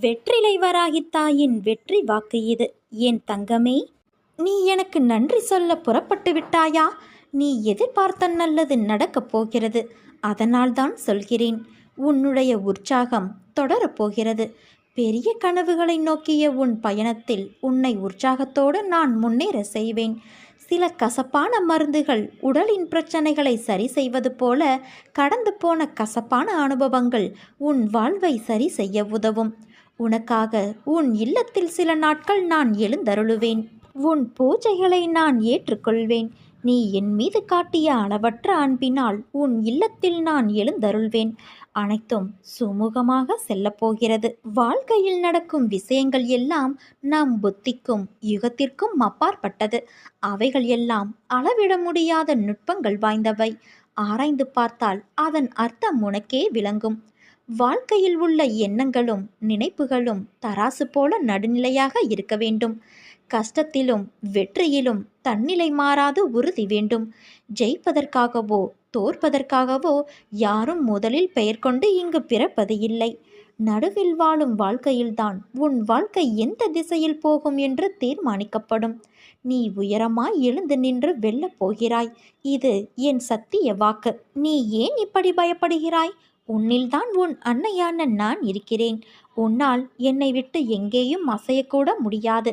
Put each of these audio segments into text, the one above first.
வெற்றிலை வராகித் தாயின் வெற்றி வாக்கு இது. என் தங்கமே நீ எனக்கு நன்றி சொல்ல புறப்பட்டு விட்டாயா? நீ எதிர்பார்த்த நல்லது நடக்கப் போகிறது. அதனால்தான் சொல்கிறேன் உன்னுடைய உற்சாகம் தொடரப் போகிறது. பெரிய கனவுகளை நோக்கிய உன் பயணத்தில் உன்னை உற்சாகத்தோடு நான் முன்னேற செய்வேன். சில கசப்பான மருந்துகள் உடலின் பிரச்சனைகளை சரி செய்வது போல கடந்து போன கசப்பான அனுபவங்கள் உன் வாழ்வை சரி செய்ய உதவும். உனக்காக உன் இல்லத்தில் சில நாட்கள் நான் எழுந்தருளுவேன். உன் பூஜைகளை நான் ஏற்றுக்கொள்வேன். நீ என் மீது காட்டிய அளவற்ற அன்பினால் உன் இல்லத்தில் நான் எழுந்தருள்வேன். அனைத்தும் சுமூகமாக செல்லப்போகிறது வாழ்க்கையில் நடக்கும் விஷயங்கள் எல்லாம் நம் புத்திக்கும் யுகத்திற்கும் அப்பாற்பட்டது. அவைகள் எல்லாம் அளவிட முடியாத நுட்பங்கள் வாய்ந்தவை. ஆராய்ந்து பார்த்தால் அதன் அர்த்தம் உனக்கே விளங்கும். வாழ்க்கையில் உள்ள எண்ணங்களும் நினைப்புகளும் தராசு போல நடுநிலையாக இருக்க வேண்டும். கஷ்டத்திலும் வெற்றியிலும் தன்னிலை மாறாது உறுதி வேண்டும். ஜெயிப்பதற்காகவோ தோற்பதற்காகவோ யாரும் முதலில் பெயர் கொண்டு இங்கு பிறப்பது இல்லை. நடுவில் வாழும் வாழ்க்கையில்தான் உன் வாழ்க்கை எந்த திசையில் போகும் என்று தீர்மானிக்கப்படும். நீ உயரமாய் எழுந்து நின்று வெல்லப் போகிறாய். இது என் சத்திய வாக்கு. நீ ஏன் இப்படி பயப்படுகிறாய்? உன்னில்தான் உன் அன்னையான நான் இருக்கிறேன். உன்னால் என்னை விட்டு எங்கேயும் அசையக்கூட முடியாது.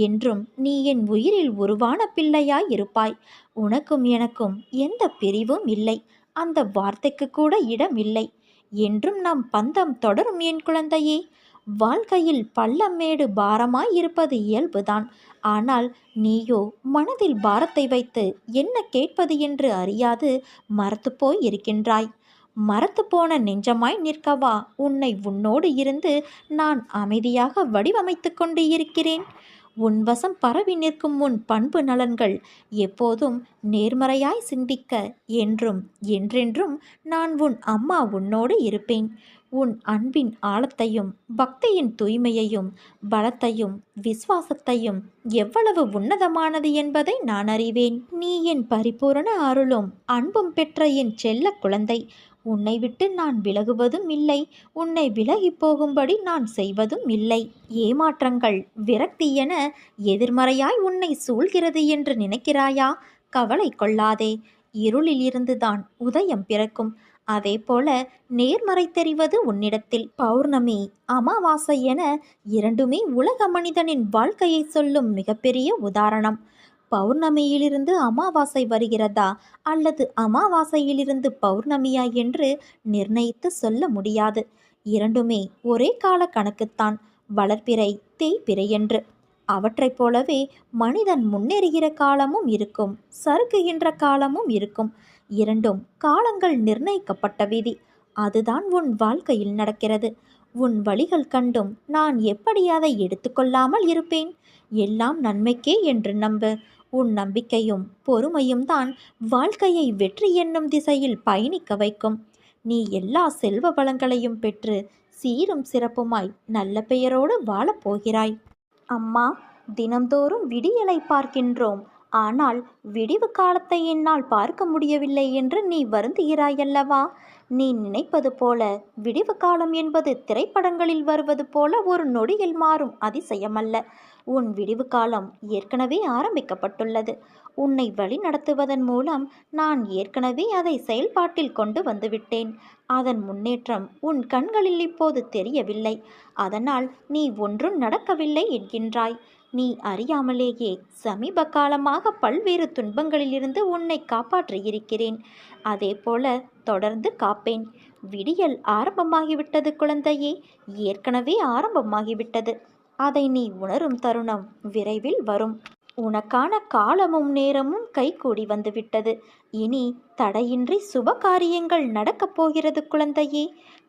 என்றும் நீ என் உயிரில் உருவான பிள்ளையாய் இருப்பாய். உனக்கும் எனக்கும் எந்த பிரிவும் இல்லை. அந்த வார்த்தைக்கு கூட இடம் இல்லை. என்றும் நம் பந்தம் தொடரும் என் குழந்தையே. வாழ்க்கையில் பள்ளமேடு பாரமாய் இருப்பது இயல்புதான். ஆனால் நீயோ மனதில் பாரத்தை வைத்து என்ன கேட்பது என்று அறியாது மறத்துப்போய் இருக்கின்றாய். மரத்து போன நெஞ்சமாய் நிற்கவா? உன்னை உன்னோடு இருந்து நான் அமைதியாக வடிவமைத்து கொண்டு இருக்கிறேன். உன் வசம் பரவி நிற்கும் உன் பண்பு நலன்கள் எப்போதும் நேர்மறையாய் சிந்திக்க என்றும் என்றென்றும் நான் உன் அம்மா உன்னோடு இருப்பேன். உன் அன்பின் ஆழத்தையும் பக்தியின் தூய்மையையும் பலத்தையும் விசுவாசத்தையும் எவ்வளவு உன்னதமானது என்பதை நான் அறிவேன். நீ என் பரிபூரண அருளும் அன்பும் பெற்ற என் செல்ல குழந்தை. உன்னை விட்டு நான் விலகுவதும் இல்லை. உன்னை விலகி போகும்படி நான் செய்வதும் இல்லை. ஏமாற்றங்கள் விரக்தி என எதிர்மறையாய் உன்னை சூழ்கிறது என்று நினைக்கிறாயா? கவலை கொள்ளாதே. இருளில் இருந்துதான் உதயம் பிறக்கும். அதேபோல நேர்மறை தெரிவது உன்னிடத்தில் பௌர்ணமி அமாவாசை என இரண்டுமே உலக மனிதனின் வாழ்க்கையை சொல்லும் மிகப்பெரிய உதாரணம். பௌர்ணமியிலிருந்து அமாவாசை வருகிறதா அல்லது அமாவாசையிலிருந்து பௌர்ணமியா என்று நிர்ணயித்து சொல்ல முடியாது. இரண்டுமே ஒரே கால கணக்குத்தான். வளர்ப்பிறை தேய்பிறை என்று. அவற்றைப் போலவே மனிதன் முன்னேறுகிற காலமும் இருக்கும் சறுக்குகின்ற காலமும் இருக்கும். இரண்டும் காலங்கள் நிர்ணயிக்கப்பட்ட விதி. அதுதான் உன் வாழ்க்கையில் நடக்கிறது. உன் வழிகள் கண்டும் நான் எப்படி அதை எடுத்துக்கொள்ளாமல் இருப்பேன்? எல்லாம் நன்மைக்கே என்று நம்பு. உன் நம்பிக்கையும் பொறுமையும் தான் வாழ்க்கையை வெற்றி என்னும் திசையில் பயணிக்க வைக்கும். நீ எல்லா செல்வ வளங்களையும் பெற்று சீரும் சிறப்புமாய் நல்ல பெயரோடு வாழப்போகிறாய் அம்மா தினந்தோறும் விடியலை பார்க்கின்றோம். ஆனால் விடிவு காலத்தை என்னால் பார்க்க முடியவில்லை என்று நீ வருந்துகிறாயல்லவா? நீ நினைப்பது போல விடிவு காலம் என்பது திரைப்படங்களில் வருவது போல ஒரு நொடியில் மாறும் அதிசயமல்ல. உன் விடிவு காலம் ஏற்கனவே ஆரம்பிக்கப்பட்டுள்ளது. உன்னை வழி நடத்துவதன் மூலம் நான் ஏற்கனவே அதை செயல்பாட்டில் கொண்டு வந்துவிட்டேன் அதன் முன்னேற்றம் உன் கண்களில் இப்போது தெரியவில்லை. அதனால் நீ ஒன்றும் நடக்கவில்லை என்கின்றாய். நீ அறியாமலேயே சமீப காலமாக பல்வேறு துன்பங்களிலிருந்து உன்னை காப்பாற்றியிருக்கிறேன் அதே போல தொடர்ந்து காப்பேன். விடியல் ஆரம்பமாகிவிட்டது குழந்தையே. ஏற்கனவே ஆரம்பமாகிவிட்டது. அதை நீ உணரும் தருணம் விரைவில் வரும். உனக்கான காலமும் நேரமும் கைகூடி வந்துவிட்டது. இனி தடையின்றி சுப காரியங்கள் நடக்கப் போகிறது குழந்தையே.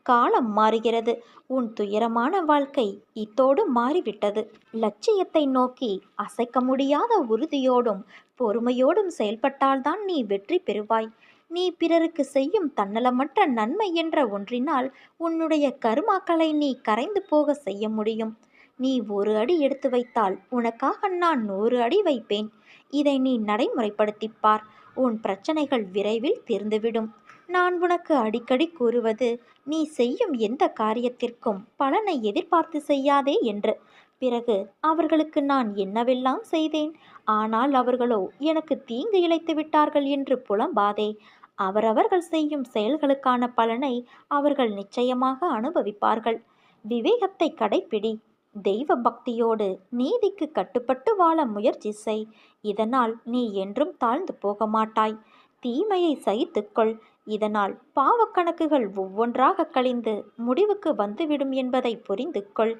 காலம் மாறுகிறது. உன் துயரமான வாழ்க்கை இத்தோடு மாறிவிட்டது. லட்சியத்தை நோக்கி அசைக்க முடியாத உறுதியோடும் பொறுமையோடும் செயல்பட்டால்தான் நீ வெற்றி பெறுவாய். நீ பிறருக்கு செய்யும் தன்னலமற்ற நன்மை என்ற ஒன்றினால் உன்னுடைய கருமாக்களை நீ கரைந்து போக செய்ய முடியும். நீ ஒரு அடி எடுத்து வைத்தால் உனக்காக நான் நூறு அடி வைப்பேன். இதை நீ நடைமுறைப்படுத்திப்பார் உன் பிரச்சனைகள் விரைவில் தீர்ந்துவிடும். நான் உனக்கு அடிக்கடி கூறுவது நீ செய்யும் எந்த காரியத்திற்கும் பலனை எதிர்பார்த்து செய்யாதே என்று. பிறகு அவர்களுக்கு நான் என்னவெல்லாம் செய்தேன்? ஆனால் அவர்களோ எனக்கு தீங்கு இழைத்து விட்டார்கள் என்று புலம்பாதே. அவரவர்கள் செய்யும் செயல்களுக்கான பலனை அவர்கள் நிச்சயமாக அனுபவிப்பார்கள். விவேகத்தை கடைப்பிடி. தெய்வ பக்தியோடு நீதிக்கு கட்டுப்பட்டு வாழ முயற்சி செய். இதனால் நீ என்றும் தாழ்ந்து போக மாட்டாய் தீமையை சகித்துக்கொள். இதனால் பாவக்கணக்குகள் ஒவ்வொன்றாக கழிந்து முடிவுக்கு வந்துவிடும் என்பதை புரிந்து கொள்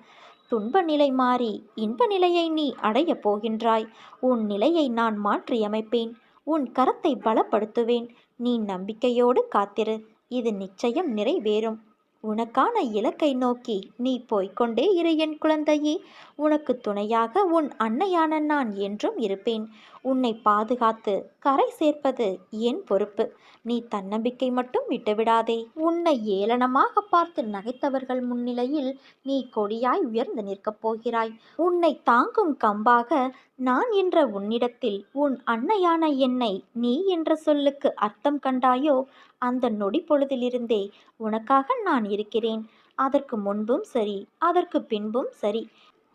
துன்ப நிலை மாறி இன்ப நிலையை நீ அடையப் போகின்றாய். உன் நிலையை நான் மாற்றியமைப்பேன். உன் கரத்தை பலப்படுத்துவேன். நீ நம்பிக்கையோடு காத்திரு. இது நிச்சயம் நிறைவேறும். உனக்கான இலக்கை நோக்கி நீ போய்க்கொண்டே இரு என் குழந்தையே. உனக்கு துணையாக உன் அன்னையான நான் என்றும் இருப்பேன். உன்னை பாதுகாத்து கரை சேர்ப்பது என் பொறுப்பு. நீ தன்னம்பிக்கை மட்டும் விட்டுவிடாதே. உன்னை ஏளனமாக பார்த்து நகைத்தவர்கள் முன்னிலையில் நீ கொடியாய் உயர்ந்து நிற்கப் போகிறாய். உன்னை தாங்கும் கம்பாக நான் என்ற உன்னிடத்தில் உன் அன்னையான என்னை நீ என்ற சொல்லுக்கு அர்த்தம் கண்டாயோ அந்த நொடி பொழுதிலிருந்தே உனக்காக நான் இருக்கிறேன். அதற்கு முன்பும் சரி அதற்கு பின்பும் சரி.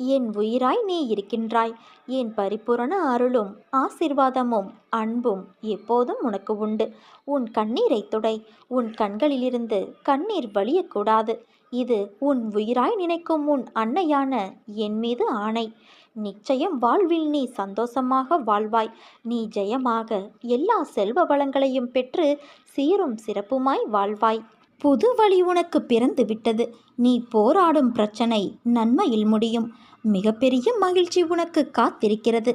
என் உயிராய் நீ இருக்கின்றாய். என் பரிபூரண அருளும் ஆசிர்வாதமும் அன்பும் எப்போதும் உனக்கு உண்டு. உன் கண்ணீரை துடை உன் கண்களிலிருந்து கண்ணீர் வழியக்கூடாது. இது உன் உயிராய் நினைக்கும் உன் அன்னையான என் மீது ஆணை. நிச்சயம் வாழ்வில் நீ சந்தோஷமாக வாழ்வாய். நீ ஜெயமாக எல்லா செல்வ வளங்களையும் பெற்று சீரும் சிறப்புமாய் வாழ்வாய். புது வழி உனக்கு பிறந்து விட்டது. நீ போராடும் பிரச்சனை நன்மையில் முடியும். மிகப்பெரிய மகிழ்ச்சி உனக்கு காத்திருக்கிறது.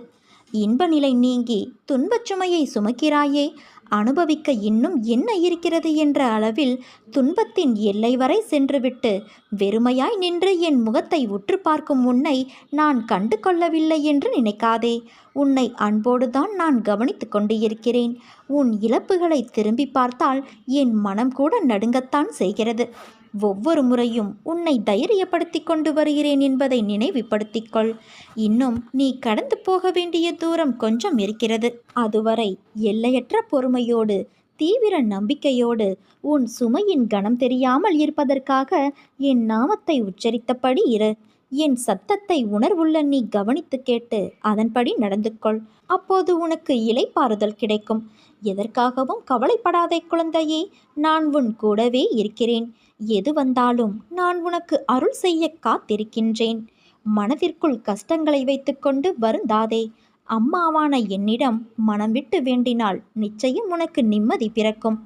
இன்ப நிலை நீங்கி துன்பச் சுமையை சுமக்கிறாயே. அனுபவிக்க இன்னும் என்ன இருக்கிறது என்ற அளவில் துன்பத்தின் எல்லை வரை சென்றுவிட்டு வெறுமையாய் நின்று என் முகத்தை உற்று பார்க்கும் உன்னை நான் கண்டு கொள்ளவில்லை என்று நினைக்காதே. உன்னை அன்போடுதான் நான் கவனித்து கொண்டு இருக்கிறேன் உன் இழப்புகளை திரும்பி பார்த்தால் என் மனம் கூட நடுங்கத்தான் செய்கிறது. ஒவ்வொரு முறையும் உன்னை தைரியப்படுத்தி கொண்டு வருகிறேன் என்பதை நினைவுபடுத்திக்கொள். இன்னும் நீ கடந்து போக வேண்டிய தூரம் கொஞ்சம் இருக்கிறது. அதுவரை எல்லையற்ற பொறுமையோடு தீவிர நம்பிக்கையோடு உன் சுமையின் கணம் தெரியாமல் இருப்பதற்காக என் நாமத்தை உச்சரித்தபடி இரு. என் சத்தத்தை உணர்வுள்ள நீ கவனித்து கேட்டு அதன்படி நடந்து கொள் அப்போது உனக்கு இலைப்பாறுதல் கிடைக்கும். எதற்காகவும் கவலைப்படாதே குழந்தையே நான் உன் கூடவே இருக்கிறேன். எது வந்தாலும் நான் உனக்கு அருள் செய்ய காத்திருக்கின்றேன். மனதிற்குள் கஷ்டங்களை வைத்துக்கொண்டு வருந்தாதே. அம்மாவான என்னிடம் மனம் விட்டு வேண்டினால் நிச்சயம் உனக்கு நிம்மதி பிறக்கும்.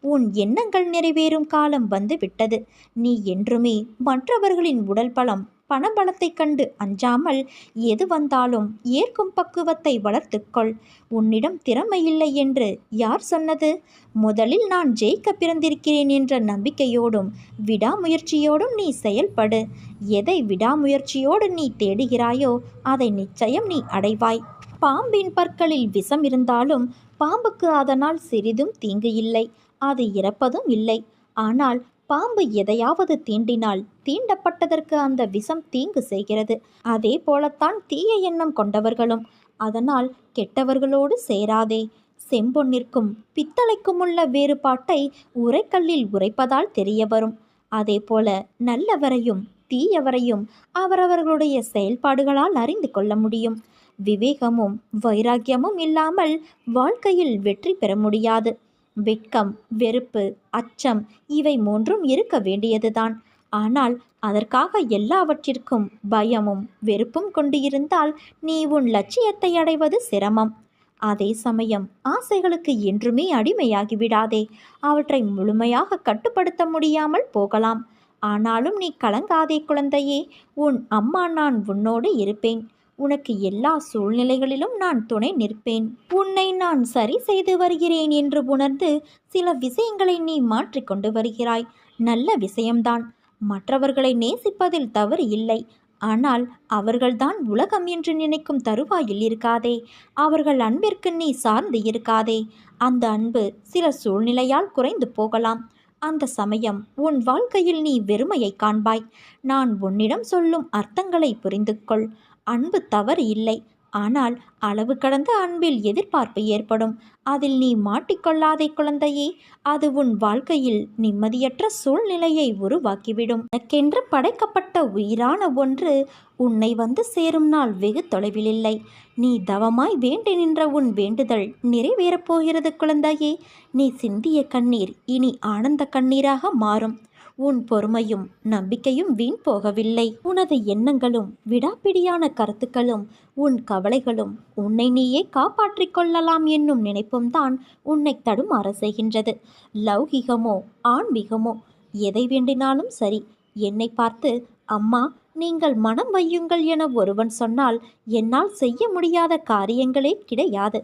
உன் எண்ணங்கள் நிறைவேறும் காலம் வந்து விட்டது நீ என்றுமே மற்றவர்களின் உடல் பலம் பணபலத்தைக் கண்டு அஞ்சாமல் எது வந்தாலும் ஏற்கும் பக்குவத்தை வளர்த்துக்கொள். உன்னிடம் திறமை இல்லை என்று யார் சொன்னது? முதலில் நான் ஜெயிக்க பிறந்திருக்கிறேன் என்ற நம்பிக்கையோடும் விடாமுயற்சியோடும் நீ செயல்படு. எதை விடாமுயற்சியோடு நீ தேடுகிறாயோ அதை நிச்சயம் நீ அடைவாய். பாம்பின் பற்களில் விஷம் இருந்தாலும் பாம்புக்கு அதனால் சிறிதும் தீங்கு இல்லை. அது இறப்பதும் இல்லை. ஆனால் பாம்பு எதையாவது தீண்டினால் தீண்டப்பட்டதற்கு அந்த விஷம் தீங்கு செய்கிறது. அதே போலத்தான் தீய எண்ணம் கொண்டவர்களும் அதனால் கெட்டவர்களோடு சேராதே. செம்பொன்னிற்கும் பித்தளைக்கும் உள்ள வேறுபாட்டை உரைக்கல்லில் உரைப்பதால் தெரிய வரும். அதே போல நல்லவரையும் தீயவரையும் அவரவர்களுடைய செயல்பாடுகளால் அறிந்து கொள்ள முடியும். விவேகமும் வைராக்கியமும் இல்லாமல் வாழ்க்கையில் வெற்றி பெற முடியாது. வெட்கம் வெறுப்பு அச்சம் இவை மூன்றும் இருக்க வேண்டியதுதான். ஆனால் அதற்காக எல்லாவற்றிற்கும் பயமும் வெறுப்பும் கொண்டு இருந்தால் நீ உன் லட்சியத்தை அடைவது சிரமம். அதே சமயம் ஆசைகளுக்கு என்றுமே அடிமையாகி விடாதே அவற்றை முழுமையாக கட்டுப்படுத்த முடியாமல் போகலாம். ஆனாலும் நீ கலங்காதே குழந்தையே. உன் அம்மா நான் உன்னோடு இருப்பேன். உனக்கு எல்லா சூழ்நிலைகளிலும் நான் துணை நிற்பேன். உன்னை நான் சரி செய்து வருகிறேன் என்று உணர்ந்து சில விஷயங்களை நீ மாற்றிக்கொண்டு வருகிறாய். நல்ல விஷயம்தான். மற்றவர்களை நேசிப்பதில் தவறு இல்லை. ஆனால் அவர்கள்தான் உலகம் என்று நினைக்கும் தருவாயில் இருக்காதே. அவர்கள் அன்பிற்கு நீ சார்ந்து இருக்காதே. அந்த அன்பு சில சூழ்நிலையால் குறைந்து போகலாம். அந்த சமயம் உன் வாழ்க்கையில் நீ வெறுமையை காண்பாய். நான் உன்னிடம் சொல்லும் அர்த்தங்களை புரிந்து கொள் அன்பு தவறு இல்லை. ஆனால் அளவு கடந்த அன்பில் எதிர்பார்ப்பு ஏற்படும். அதில் நீ மாட்டிக்கொள்ளாதே குழந்தையே. அது உன் வாழ்க்கையில் நிம்மதியற்ற சூழ்நிலையை உருவாக்கிவிடும். எனக்கென்று படைக்கப்பட்ட உயிரான ஒன்று உன்னை வந்து சேரும் நாள் வெகு தொலைவில் இல்லை. நீ தவமாய் வேண்டி நின்ற உன் வேண்டுதல் நிறைவேறப் போகிறது குழந்தையே. நீ சிந்திய கண்ணீர் இனி ஆனந்த கண்ணீராக மாறும். உன் பொறுமையும் நம்பிக்கையும் வீண் போகவில்லை. உனது எண்ணங்களும் விடாப்பிடியான கருத்துக்களும் உன் கவலைகளும் உன்னை நீயே காப்பாற்றிக் கொள்ளலாம் என்னும் நினைப்பும் தான் உன்னை தடுமாற செய்கின்றது. லௌகிகமோ ஆன்மீகமோ எதை வேண்டினாலும் சரி என்னை பார்த்து அம்மா நீங்கள் மனம் வையுங்கள் என ஒருவன் சொன்னால் என்னால் செய்ய முடியாத காரியங்களே கிடையாது.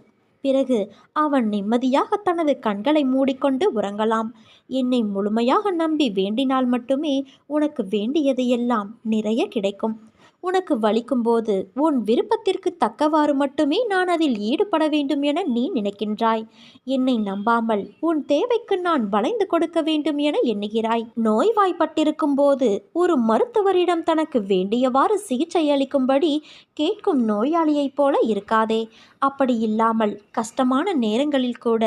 பிறகு அவன் நிம்மதியாக தனது கண்களை மூடிக்கொண்டு உறங்கலாம். என்னை முழுமையாக நம்பி வேண்டினால் மட்டுமே உனக்கு வேண்டியதையெல்லாம் நிறைய கிடைக்கும். உனக்கு வலிக்கும்போது உன் விருப்பத்திற்கு தக்கவாறு மட்டுமே நான் அதில் ஈடுபட வேண்டும் என நீ நினைக்கின்றாய். என்னை நம்பாமல் உன் தேவைக்கு நான் வளைந்து கொடுக்க வேண்டும் என எண்ணுகிறாய். நோய்வாய்ப்பட்டிருக்கும் போது ஒரு மருத்துவரிடம் தனக்கு வேண்டியவாறு சிகிச்சை அளிக்கும்படி கேட்கும் நோயாளியைப் போல இருக்காதே. அப்படி இல்லாமல் கஷ்டமான நேரங்களில் கூட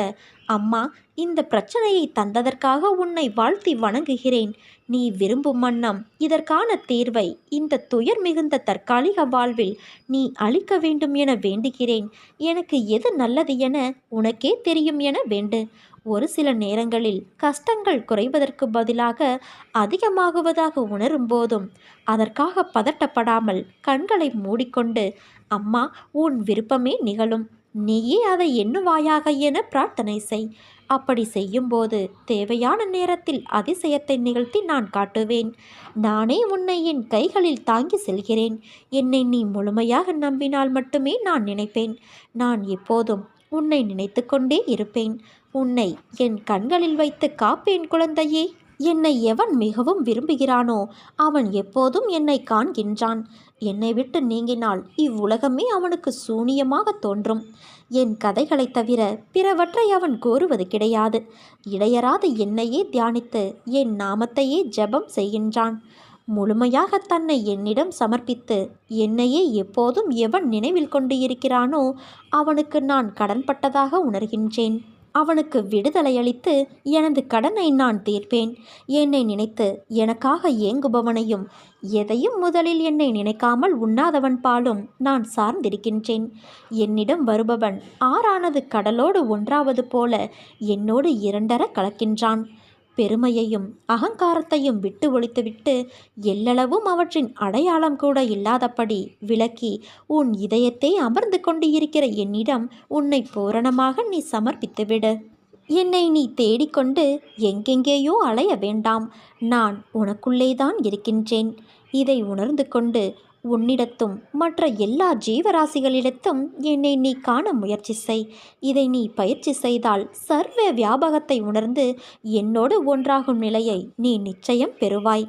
அம்மா இந்த பிரச்சனையை தந்ததற்காக உன்னை வாழ்த்தி வணங்குகிறேன். நீ விரும்பும் வண்ணம் இதற்கான தீர்வை இந்த துயர் மிகுந்த தற்காலிக வாழ்வில் நீ அளிக்க வேண்டும் என வேண்டுகிறேன். எனக்கு எது நல்லது என உனக்கே தெரியும் என வேண்டு. ஒரு சில நேரங்களில் கஷ்டங்கள் குறைவதற்கு பதிலாக அதிகமாகுவதாக உணரும் போதும் அதற்காக பதட்டப்படாமல் கண்களை மூடிக்கொண்டு அம்மா உன் விருப்பமே நிகழும். நீயே அதை எண்ணுவாயாக என பிரார்த்தனை செய். அப்படி செய்யும்போது தேவையான நேரத்தில் அதிசயத்தை நிகழ்த்தி நான் காட்டுவேன். நானே உன்னை என் கைகளில் தாங்கி செல்கிறேன். என்னை நீ முழுமையாக நம்பினால் மட்டுமே நான் நினைப்பேன். நான் எப்போதும் உன்னை நினைத்து கொண்டே இருப்பேன். உன்னை என் கண்களில் வைத்து காப்பேன் குழந்தையே. என்னை எவன் மிகவும் விரும்புகிறானோ அவன் எப்போதும் என்னை காண்கின்றான். என்னை விட்டு நீங்கினால் இவ்வுலகமே அவனுக்கு சூனியமாக தோன்றும். என் கதைகளைத் தவிர பிறவற்றை அவன் கோருவது கிடையாது. இடையராத என்னையே தியானித்து என் நாமத்தையே ஜெபம் செய்கின்றான். முழுமையாக தன்னை என்னிடம் சமர்ப்பித்து என்னையே எப்போதும் எவன் நினைவில் கொண்டு இருக்கிறானோ அவனுக்கு நான் கடன்பட்டதாக உணர்கின்றேன். அவனுக்கு விடுதலையளித்து எனது கடனை நான் தீர்ப்பேன். என்னை நினைத்து எனக்காக ஏங்குபவனையும் எதையும் முதலில் என்னை நினைக்காமல் உண்ணாதவன் பாலும் நான் சார்ந்திருக்கின்றேன். என்னிடம் வருபவன் ஆறானது கடலோடு ஒன்றாவது போல என்னோடு இரண்டர கலக்கின்றான். பெருமையையும் அகங்காரத்தையும் விட்டு ஒழித்துவிட்டு எல்லளவும் அவற்றின் அடையாளம் கூட இல்லாதபடி விளக்கி உன் இதயத்தை அமர்ந்து கொண்டு இருக்கிற என்னிடம் உன்னை பூரணமாக நீ சமர்ப்பித்துவிடு. என்னை நீ தேடிக்கொண்டு எங்கெங்கேயோ அலைய வேண்டாம். நான் உனக்குள்ளேதான் இருக்கின்றேன். இதை உணர்ந்து கொண்டு உன்னிடத்தும் மற்ற எல்லா ஜீவராசிகளிடத்தும் என்னை நீ காண முயற்சி செய். இதை நீ பயிற்சி செய்தால் சர்வ வியாபகத்தை உணர்ந்து என்னோடு ஒன்றாகும் நிலையை நீ நிச்சயம் பெறுவாய்.